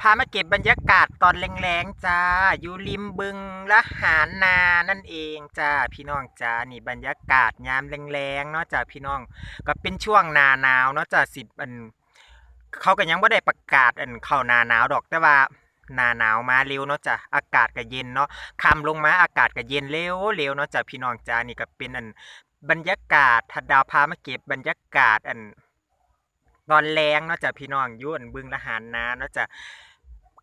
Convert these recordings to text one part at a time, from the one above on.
พามาเก็บบรรยากาศตอนแรงๆจ้า อยู่ริมบึงละหารนานั่นเองจ้าพี่น้องจ้านี่บรรยากาศยามแรงๆเนาะจ้าพี่น้อง ก็เป็นช่วงหนาหนาวเนาะจ้าสิบอัน เขาก็ยังไม่ได้ประกาศอันเข้านาหนาวดอกแต่ว่าหนาหนาวมาเร็วเนาะจ้ะอากาศก็เย็นเนาะคำลงมาอากาศก็เย็นเร็วเร็วเนาะจ้ะพี่น้องจ้านี่ก็เป็นอันบรรยากาศทัดดาวพามาเก็บบรรยากาศอันตอนแรงเนาะจ้ะพี่น้องยุ่อั่นบึงละหารนาเนาะจ้ะ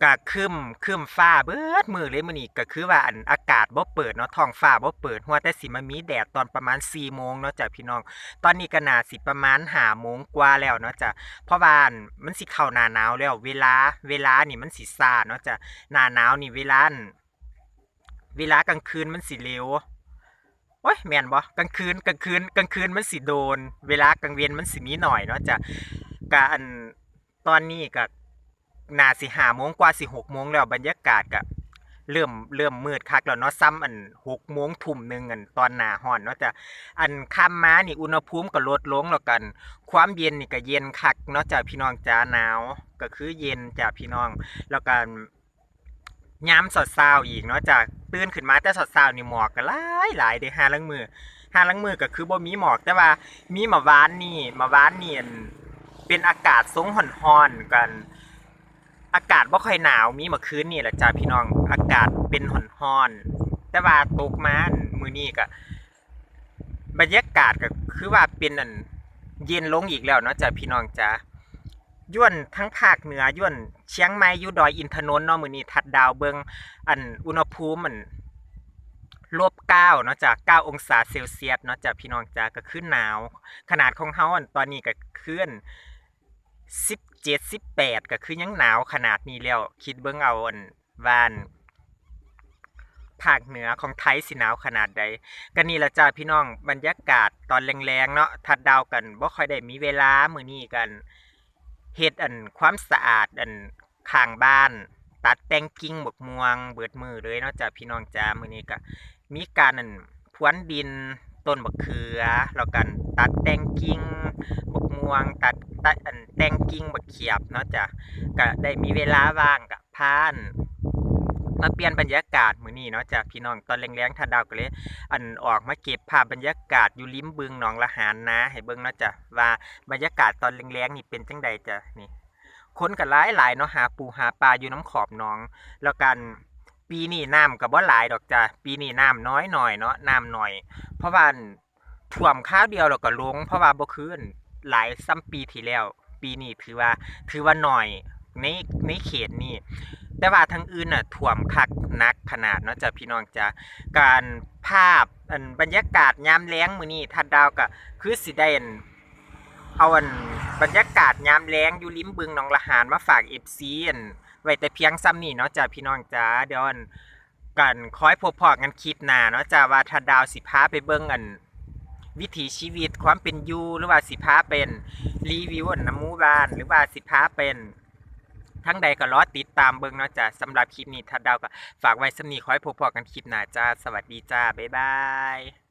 ก็ครึมครึมฟ้าเบิดมือเลยมื้อนี้ก็คือว่าอันอากาศบ่เปิดเนาะท้องฟ้าบ่เปิดหัวแต่สิมามีแดดตอนประมาณ4โมงเนาะจ้ะพี่น้อง ตอนนี้ก็น่าสิประมาณ5โมงกว่าแล้วเนาะจ้ะเพราะว่ามันสิเข้าหน้าหนาวแล้ว เวลาเวลานี่มันสิซ่าเนาะจ้ะหน้าหนาวนี่เวลาเวลากลางคืนมันสิเร็วโอ้ยแม่นบ่กลางคืนกลางคืนกลางคืนมันสิโดน เวลากลางเวียนมันสิมีหน่อยเนาะจ้ะกะอันตอนนี้ก็ น่าสิห้าโมงกว่าสิหกโมงแล้วบรรยากาศก็เริ่มเริ่มมืดคักแล้วเนาะซ้ำอันหกโมงทุ่มหนึ่งอันตอนหนาร้อนเนาะจ้ะอันค่ำมมานี่อุณหภูมิก็ลดลงแล้วกัน ความเย็นนี่ก็เย็นคักเนาะจ้ะพี่น้องจ้าหนาวก็คือเย็นจ้ะพี่น้อง แล้วก็ยามสดเช้าอีกเนาะจ้ะตื่นขึ้นมาแต่สดเช้านี่หมอกก็หลายหลายเด้ห้าลังมือห้าลังมือก็คือบ่มีหมอกแต่ว่ามีมาวานนี่มาวานนี่อันเป็นอากาศทรงห่อนๆกัน อากาศบ่ค่อยหนาวมีเมื่อคืนนี่แหละจ้ะพี่น้องอากาศเป็นห่อนๆแต่ว่าตกมานมื้อนี้ก็บรรยากาศก็คือว่าเป็นอันเย็นลงอีกแล้วเนาะจ้ะพี่น้องจ้าย่วนทั้งภาคเหนือย่วนเชียงใหม่อยู่ดอยอินทนนท์เนาะมื้อนี้ทัดดาวเบิงอันอุณหภูมิมันลบเก้าเนาะจ้ะเก้าองศาเซลเซียสเนาะจ้ะพี่น้องจ้าก็คือหนาว ขนาดของเฮาอันตอนนี้ก็ขึ้น สิบเจ็ดสิบแปดก็คือยังหนาวขนาดนี้แล้ว คิดเบิ่งเอาอันวานภาคเหนือของไทยสิหนาวขนาดใดก็นี่ละจ้าพี่น้องบรรยากาศตอนแรงๆเนาะทัดดาวกันบ่ค่อยได้มีเวลามื้อนี้กันเฮ็ดอันความสะอาดอันข้างบ้าน ตัดแต่งกิ่งบกม่วง เบิดมือเลยเนาะจ้าพี่น้องจ้ามื้อนี้ก็มีการอันพรวนดินต้นบักเขือแล้วกันตัดแต่งกิ่ง ม่วงตัดตัดแต่งกิ่งบักเขียบเนาะจ้ะก็ได้มีเวลาว่างกับพานมาเปลี่ยนบรรยากาศมื้อนี้เนาะจ้ะพี่น้องตอนแรงๆทัดดาวก็เลยอันออกมาเก็บภาพบรรยากาศอยู่ริมบึงหนองละหารนะ ให้เบิ่งเนาะจ้ะว่าบรรยากาศตอนแรงๆนี่เป็นจังใดจ้ะนี่คนก็หลายหลายเนาะหาปูหาปลาอยู่น้ำขอบหนอง แล้วกันปีนี้น้ำก็บ่หลายดอกจ้ะปีนี้น้ำน้อยหน่อยเนาะน้ำหน่อย เพราะว่าอันท่วมข้าวเดียวแล้วก็ลง เพราะว่าบ่คืน หลายซ้ำปีที่แล้ว ปีนี้ถือว่าถือว่าหน่อยในในเขตนี้ แต่ว่าทางอื่นน่ะท่วมคักนักขนาดเนาะจ้ะพี่น้องจ้ะการภาพอันบรรยากาศยามแล้งมื้อนี้ทัดดาวก็คือสิได้อันเอาอันบรรยากาศยามแล้งอยู่ริมบึงหนองละหารมาฝาก FC อันไว้แต่เพียงซ้ำนี้เนาะจ้ะพี่น้องจ้าเดี๋ยวอันกันคอยพบพอกันคลิปหน้าเนาะจ้ะว่าทัดดาวสิพาไปเบิ่งอัน วิถีชีวิตความเป็นอยู่หรือว่าสิพาเป็นรีวิวน้ำมูบ้านหรือว่าสิพาเป็นทั้งใดก็รอติดตามเบิ่งเนาะจ้ะสำหรับคลิปนี้ทัดดาวก็ฝากไว้สำนีขอให้พบพอกันคลิปหน้าจ้า สวัสดีจ้า บ๊ายบาย